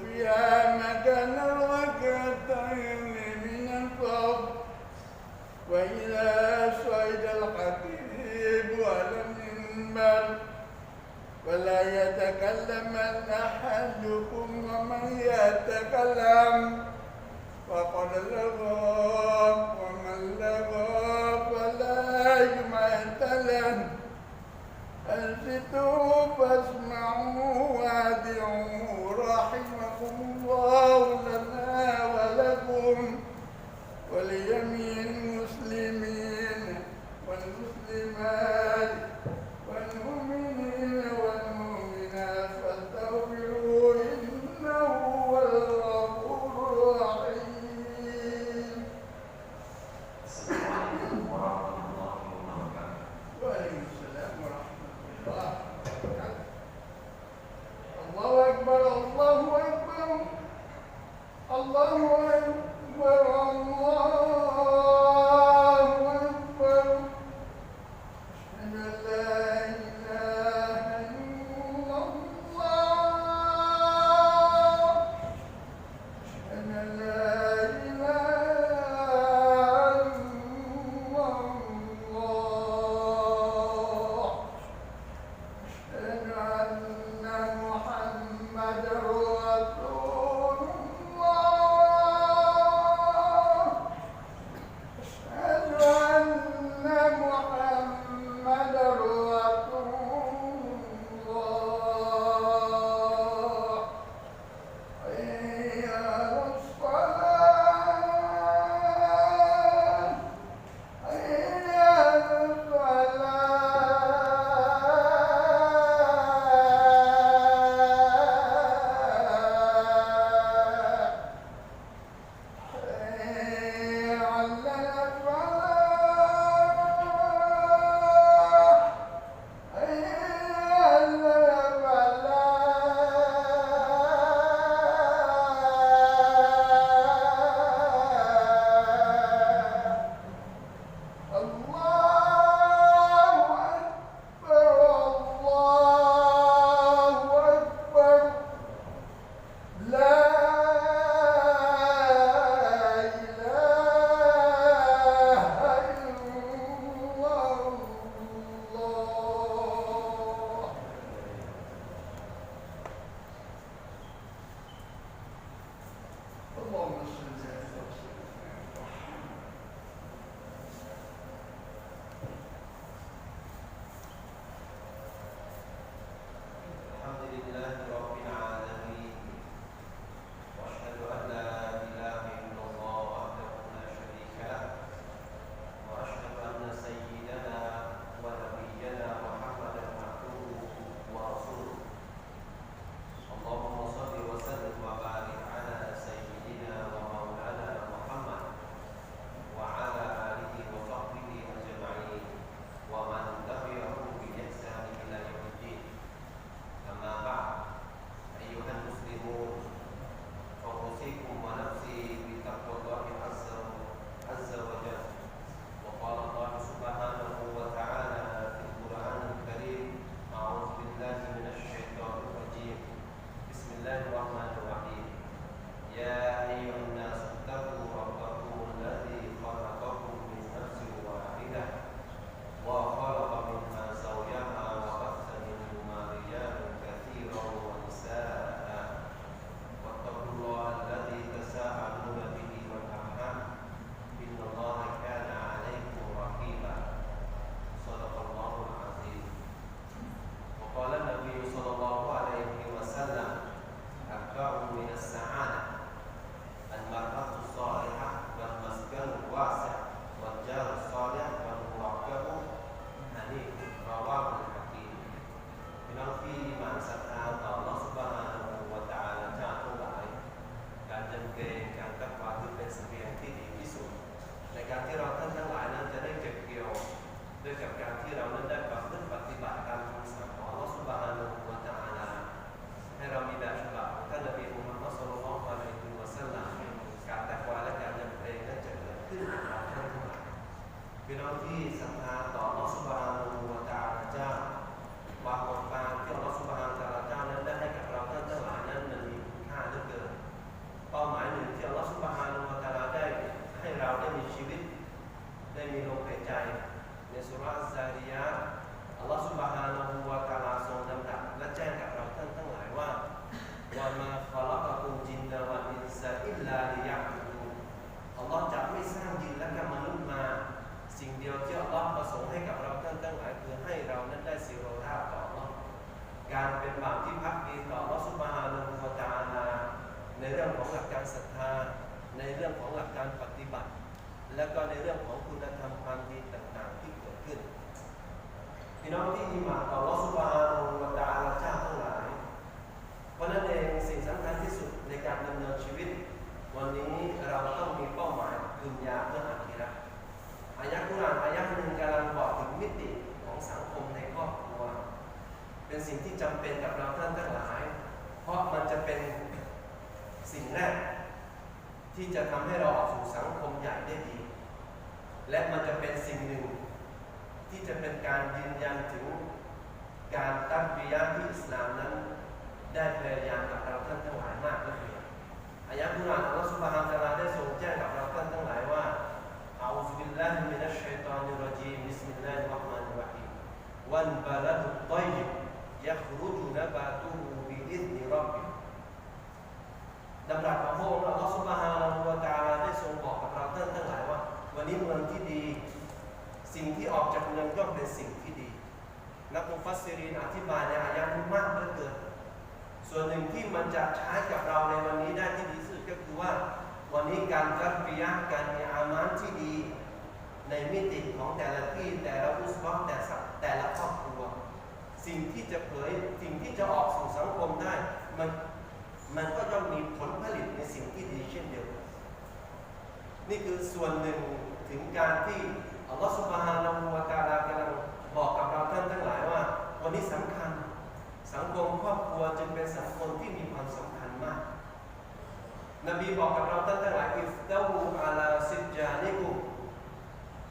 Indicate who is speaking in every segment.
Speaker 1: فيها مكان الركعتين من الفضل وإذا صعد الخطيب ولم ولا يتكلم أحدكم ومن يتكلم. فقد لغى ومن لغى فلا يمتلن أنصتوا فاسمعوا وادعوا رحمه الله أكبر. ได้มีลมหายใจ ใน
Speaker 2: สุราษา
Speaker 1: ริยะอัลลอฮฺสุบฮานาฮูวาตาลาทรงดำดับและแจ้งกับเราท่านทั้งหลายว่าวามาฟาลัก
Speaker 2: กุมจินดาวันอินซาอิลลาลิยาบูอัลลอฮฺจะไม่สร้างยินและกรรมนุษย์มา สิ่งเดียวที่อัลลอฮ์ประสงค์ให้กับเราท่านทั้งหลายคือให้เรานั้นได้สิโรธาต่ออัลลอฮ์การเป็นบ่าวที่พักดีต่ออัลลอฮฺสุบฮานาฮูวาตาลาในเรื่องของหลักการศรัทธา ในเรื่องของหลักการปฏิบัติ และก็ในเรื่องของคุณธรรมความดีต่างๆที่เกิดขึ้นพี่น้องที่อิหมานต่ออัลอฮฺซุบานะฮูวะตะอาลาเจ้าทั้งหลาย เพราะนั้นเองสิ่งสำคัญที่สุดในการดำเนินชีวิต วันนี้เราต้องมีเป้าหมายดุนยาเพื่ออาคีระอายะกุรานอายะหนึ่งกำลังบอกถึงมิติของสังคมในครอบครัว เป็นสิ่งที่จำเป็นกับเราท่านทั้งหลาย เพราะมันจะเป็นสิ่งแรก ที่จะทำให้เราออกสู่สังคมใหญ่ได้ดี และมันจะเป็นสิ่งหนึ่ง ที่จะเป็นการยืนยันถึงการตั้งวิยาที่อิสลามนั้น ได้พยายามกับเราท่านทั้งหลายมากเลืออายะกุรอานอัลลอฮฺซุบฮานตะอาลาได้ทรงแจ้งกับเราท่านทั้งหลายว่าอาอุบิลลาฮิมินัชชัยฏอนิรเราะญีมิสมิลลาฮิรเราะห์มานิรราะฮีมวันบะลดุตฏอยยิบยัครุจุนบาตุฮูบิอิซนิร็อบบิดำรัสของพระองค์อัลลอฮฺซุบฮาน ซิรีนอธิบายในอายะนี้มากเหลือเกินส่วนหนึ่งที่มันจะใช้กับเราในวันนี้ได้ที่ดีสุดก็คือว่า วันนี้การกัรปิยะการมีอามานที่ดี ในมิติของแต่ละที่แต่ละอุสบะแต่สัแต่ละครอบครัว สิ่งที่จะเผยสิ่งที่จะออกสู่สังคมได้ มันมันก็ย่อมมีผลผลิตในสิ่งที่ดีเช่นเดียวกันนี่คือส่วนหนึ่งถึงการที่อัลลอฮฺสุบฮานะฮูวะตาลากำลังบอกกับเราท่านทั้งหลายว่า วันนี้สำคัญ สังคมครอบครัวจึงเป็นสังคมที่มีความสำคัญมาก นบีบอกกับเราท่านทั้งหลายอิฟตาวูอาลาซิจานิกุ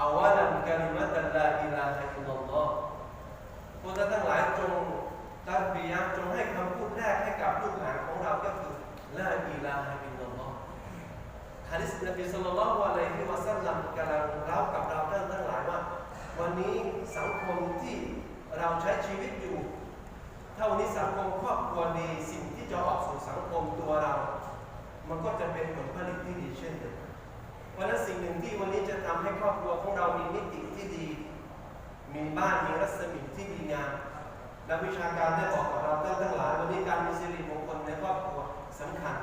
Speaker 2: อาวาลันกะลิมะตัลลาอิลาฮะอิลลัลลอฮ์พวกท่านทั้งหลายจงตัดบียะจงให้คำพูดแรกให้กับลูกหลานของเราก็คือลาอิลาฮะอิลลัลลอฮ์ฮะดิษนบีสุลต่านวะลัยฮิวะสัลลัมกำลังเล่ากับเราท่านทั้งหลายว่า วันนี้สังคมที่ เราใช้ชีวิตอยู่ ถ้าวันนี้สังคมครอบครัวดีสิ่งที่จะออกสู่สังคมตัวเรา มันก็จะเป็นผลผลิตที่ดีเช่นเดียวกันเพราะนั้นสิ่งหนึ่งที่วันนี้จะทำให้ครอบครัวของเรามีมิติที่ดี มีบ้านมีรัศมีที่ดีงามนักวิชาการได้บอกกับเราท่านทั้งหลายวันนี้การมีสิริมงคลในครอบครัวสำคัญ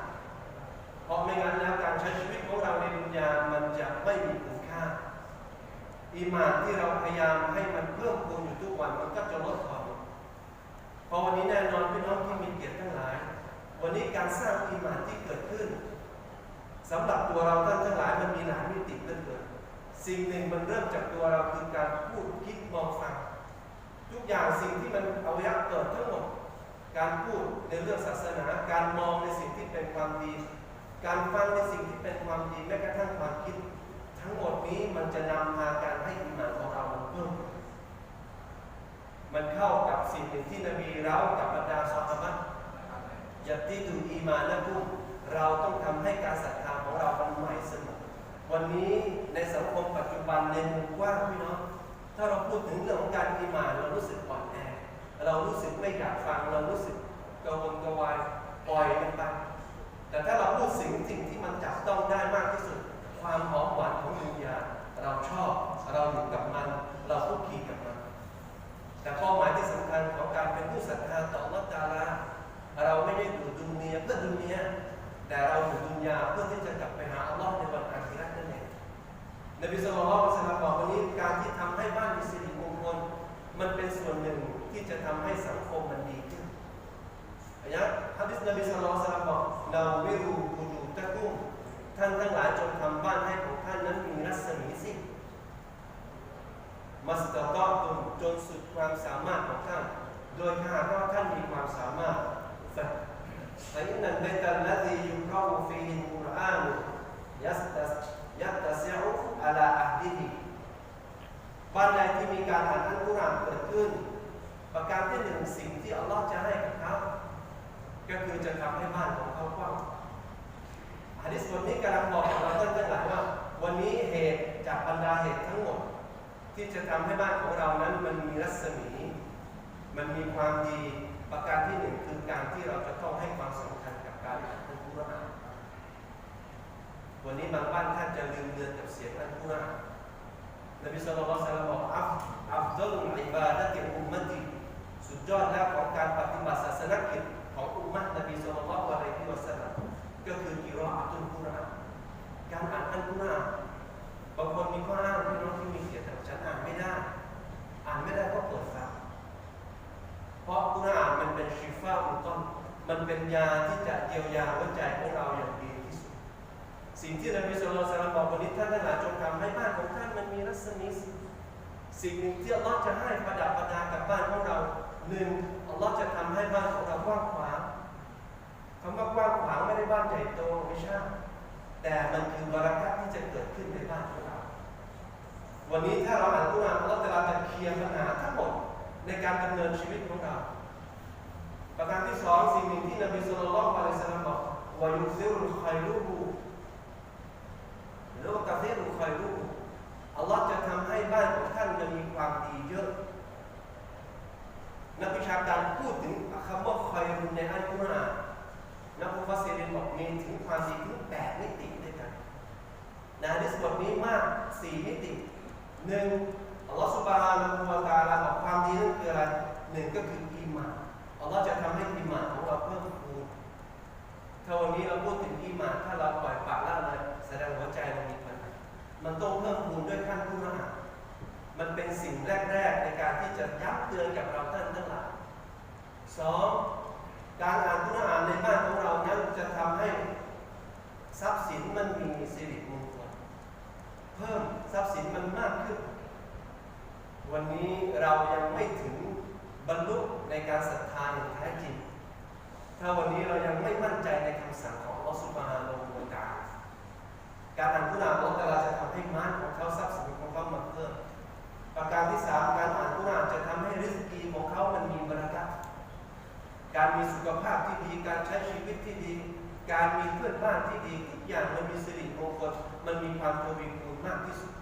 Speaker 2: เพราะไม่งั้นแล้วการใช้ชีวิตของเราในดุนยามันจะไม่มีคุณค่า อีมานที่เราพยายามให้มันเพิ่มพูนอยู่ทุกวันมันก็จะลดถอยเพราะวันนี้แน่นอนพี่น้องที่มีเกียรติทั้งหลาย วันนี้การสร้างอีมานที่เกิดขึ้นสำหรับตัวเราท่านทั้งหลายมันมีหลายมิติเลือเกินสิ่งหนึ่งมันเริ่มจากตัวเราคือการพูดคิดมองฟังทุกอย่างสิ่งที่มันเอายะเกิดทั้งหมด การพูดในเรื่องศาสนา การมองในสิ่งที่เป็นความดี การฟังในสิ่งที่เป็นความดีแม้กระทั่งความคิด ทั้งหมดนี้มันจะนำมาการให้อิมานของเรามันเพิ่มขึ้น มันเข้ากับสิ่งหนึ่งที่นบีเล่ากับบรรดาซอฮาบะห์ยัตติดูอีมานะกุมเราต้องทำให้การศรัทธาของเรามันใหม่เสมอวันนี้ในสังคมปัจจุบันในมุมกว้างพี่น้องถ้าเราพูดถึงเรื่องของการอีมานเรารู้สึกอ่อนแอเรารู้สึกไม่อยากฟังเรารู้สึกกระวนกระวายปล่อยมันไปแต่ถ้าเราพูดสิ่งสิ่งที่มันจับต้องได้มากที่สุด โดยถ้าหากว่าท่านมีความสามารถสักฟอินนัลบัยตัลลซียุกราฟีฮิลกุรอานยัสตัสยัตตะซิอุอะลาอะห์ดิฮิบ้านใดที่มีการอ่านอัลกุรอานเกิดขึ้น ประการที่หนึ่งสิ่งที่อัลลอฮ์จะให้กับเขาก็คือจะทำให้บ้านของเขากว้างฮะดิษบทนี้กำลังบอกกับเราท่านทั้งหลายว่า วันนี้เหตุจากบรรดาเหตุทั้งหมด ที่จะทำให้บ้านของเรานั้นมันมีรัศมี มันมีความดีประการที่หนึ่งคือการที่เราจะต้องให้ความสำคัญกับการอ่านอัลกุรอานวันนี้บางบ้านท่านจะลืมเดือนกับเสียงอัลกุรอานนบีสุลต่านบอกอัฟอัฟดุลอิบาดะติอุมมัติสุดยอดแล้วของการปฏิบัติศาสนกิจของอุมมะนบีสุลต่านอะไรที่วะสัลลัมก็คือกิรออัตุลกุรอานการอ่านอัลกุรอาน ยาที่จะเยียวยาหัวใจของเราอย่างดีที่สุด สิ่งที่นบีสุลต่านบอกวันนี้ท่านทั้งหลายจงทำให้บ้านของท่านมันมีรัศมีสีสิ่งหนึ่งที่อัลลอฮ์จะให้ประดับประดากับบ้านของเราหนึ่งอัลลอฮ์จะทำให้บ้านของเรากว้างขวางคำว่ากว้างขวางไม่ได้บ้านใหญ่โตไม่ใช่แต่มันคือบารักัตที่จะเกิดขึ้นในบ้านของเรา วันนี้ถ้าเราอ่านกุรอานอัลลอฮ์จะเคลียร์ปัญหาทั้งหมดในการดำเนินชีวิตของเรา ประการที่สองสิ่งหนึ่งที่นบีสุลต่านละอัลลอฮ์สัลลัมบอกวายุซิรุคอยรูบูหรือว่ากาเฟรุคอยรูบูอัลลอฮ์จะทำให้บ้านของท่านมันมีความดีเยอะ นักวิชาการพูดถึงคำว่าคอยรุในอัลกุรอานนักมุฟัสซิรินบอกมีถึงความดีถึงแปดมิติด้วยกันในะดิษบทนี้มากสี่มิติหนึ่งอัลลอฮ์สุบฮานะฮูวะตะอาลาบอกความดีนั่นคืออะไรหนึ่งก็คืออีหมาน อัลลอฮ์จะทำให้อีหมานของเราเพิ่มพูนถ้าวันนี้เราพูดถึงอีหมานถ้าเราปล่อยปากละเลยแสดงหัวใจเรามีปัญหามันต้องเพิ่มพูนด้วยขั้นกุรอามันเป็นสิ่งแรก ๆ ในการที่จะย้ำเตือนกับเราท่านทั้งหลายสองการอ่านกุรอานในบ้านของเรานั้นจะทำให้ทรัพย์สินมันมีสิริมงคลเพิ่มทรัพย์สินมันมากขึ้น วันนี้เรายังไม่ถึงบรรลุ ในการศรัทธาอย่างแท้จริง ถ้าวันนี้เรายังไม่มั่นใจในคำสั่งของอัลอสุบานะฮูวะตาการอ่านกุรอานอัลลอฮฺตะอาจะทำให้มานของเขาทรัพย์สินของเขามันเพิ่มประการที่สามการอ่านกุรอานจะทำให้ริสกีของเขามันมีบารักัตการมีสุขภาพที่ดี การใช้ชีวิตที่ดี การมีเพื่อนบ้านที่ดีทุกอย่างมันมีสิริมงคลมันมีความทวีคูณมากที่สุด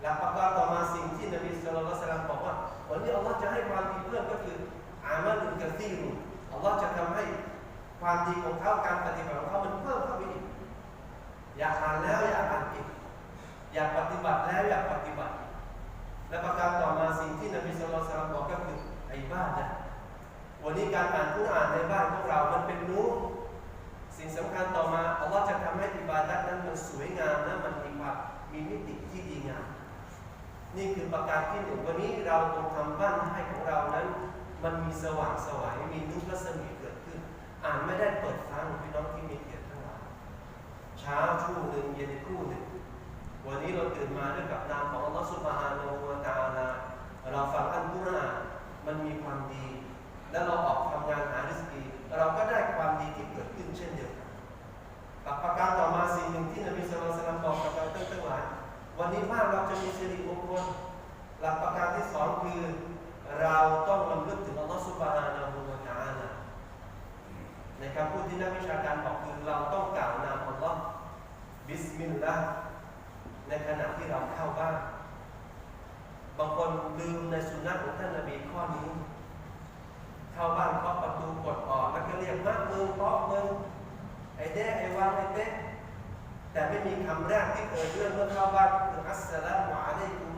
Speaker 2: และประการต่อมาสิ่งที่นบีสุลต่านบอกว่า วันนี้อัลลอฮ์จะให้ความดีเพิ่มก็คืออามัลุนกะซีรุอัลลอฮ์จะทำให้ความดีของเขาการปฏิบัติของเขามันเพิ่มเข้าไปอีกอยากอ่านแล้วอยากอ่านอีกอยากปฏิบัติแล้วอยากปฏิบัติ และประการต่อมาสิ่งที่นบีสุลต่านบอกก็คือไอ้บ้านนะวันนี้การอ่านกุรอานในบ้านของเรา มันเป็นนูรสิ่งสำคัญต่อมาอัลลอฮ์จะทำให้อิบาดัตนั้นมันสวยงามและมันมีความมีมิติที่ดีงาม นี่คือประการที่หนึ่งวันนี้เราต้องทำบ้านให้ของเรานั้น มันมีสว่างสวายมีนุรัศมีเกิดขึ้น อ่านไม่ได้เปิดฟังพี่น้องที่มีเกียรติทั้งหลายเช้าชู่หนึ่งเย็นคู่หนึ่งวันนี้เราตื่นมาด้วยกับนามของอัลลอฮฺสุบฮานาอูวะตาลาเราฟังอัลกุรอานมันมีความดี แล้วเราออกทำงานหาริสกีเราก็ได้ความดีที่เกิดขึ้นเช่นเดียวกันประการต่อมาสิ่งหนึ่งที่นบีสุลต่านบอกกับเราตั้งหลาย วันนี้บ้านเราจะมีสิริมงคลหลักประการที่สองคือ เราต้องรำลึกถึงอัลลอฮฺสุบฮานาหูวะตาลาในคำพูดที่นักวิชาการบอกคือเราต้องกล่าวนามอัลลอฮ์บิสมิลลาห์ในขณะที่เราเข้าบ้านบางคนลืมในสุนนะของท่านนบีข้อนี้ เข้าบ้านเคาะประตูกดออกแล้วก็เรียกมากมึงเคาะมึงไอ้เด้ไอ้วางไอ้เต้แต่ไม่มีคำแรกที่เกิดเรื่องเมื่อเข้าบ้านคืออัสสลามุอะลัยกุม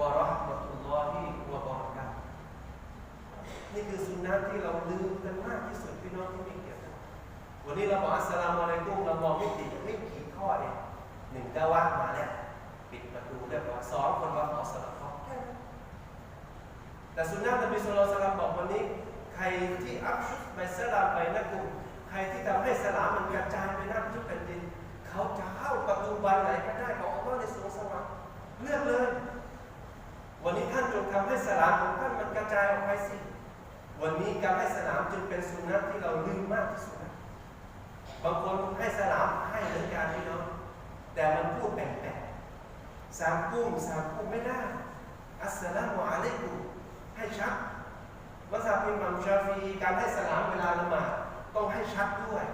Speaker 2: วะเราะห์มะตุลลอฮิวะบะเราะกาตุฮ์ นี่นนะที่เราลืมกันมากที่สุดพี่น้องที่มีเกียรติวันนี้เราบอกอัสลามอะลัยกุมเราบอกไม่ติดไม่กี่ข้อเองหนึ่งดาวัดมาแล้วปิดประตูเรียบร้อยสองคนว่าขอสลับข้อแค่นั้นแต่สุนนะนบีสุลต่านบอกวันนี้ ใครที่อัพชุดไปสลามไปนะกุมใครที่ทำให้สลามมันกระจายไปนับทุกแผ่นดิน เขาจะเข้าประตูบานไหนก็ได้ของอัลลอฮ์ในสวงสวรรค์เลือกเลย วันนี้ท่านจงทำให้สลามของท่านมันกระจายออกไปสิ วันนี้การให้สลามจึงเป็นสุนนะที่เราลืมมากที่สุดบางคนให้สลามให้เหมือนกันพี่น้องแต่มันพูดแปลกๆสามกุ้มสามกุ้มไม่ได้อัสสลามุอะลัยกุมให้ชัดมัสยิดอิหมัมชาฟีการให้สลามเวลาละหมาดต้องให้ชัดด้วย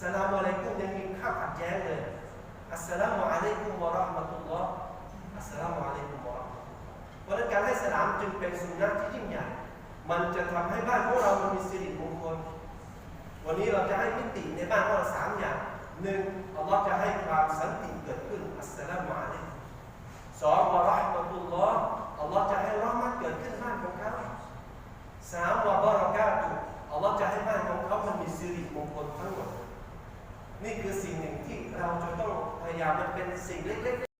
Speaker 2: สลามอะลัยกุมยังมีข้าขัดแย้งเลยอัสสลามุอะลัยกุมวะราะห์มะตุลลอฮ์อัสสลามุอะลัยกุมวะราะห์มะตุลลอฮ์เพราะนั้นการให้สลามจึงเป็นสุนนะที่ยิ่งใหญ่ มันจะทำให้บ้านของเรามันมีสิริมงคล วันนี้เราจะให้มิติในบ้านของเราสามอย่างหนึ่งอัลลอฮ์จะให้ความสันติเกิดขึ้นอัสสลามุอะลัยสองวะราะห์มะตุลลอฮ์อัลลอฮ์จะให้รอมะห์เกิดขึ้นบ้านของเขาสามวะบะเราะกาตุอัลลอฮ์จะให้บ้านของเขามันมีสิริมงคลทั้งหมดนี่คือสิ่งหนึ่งที่เราจะต้องพยายามมันเป็นสิ่งเล็กๆ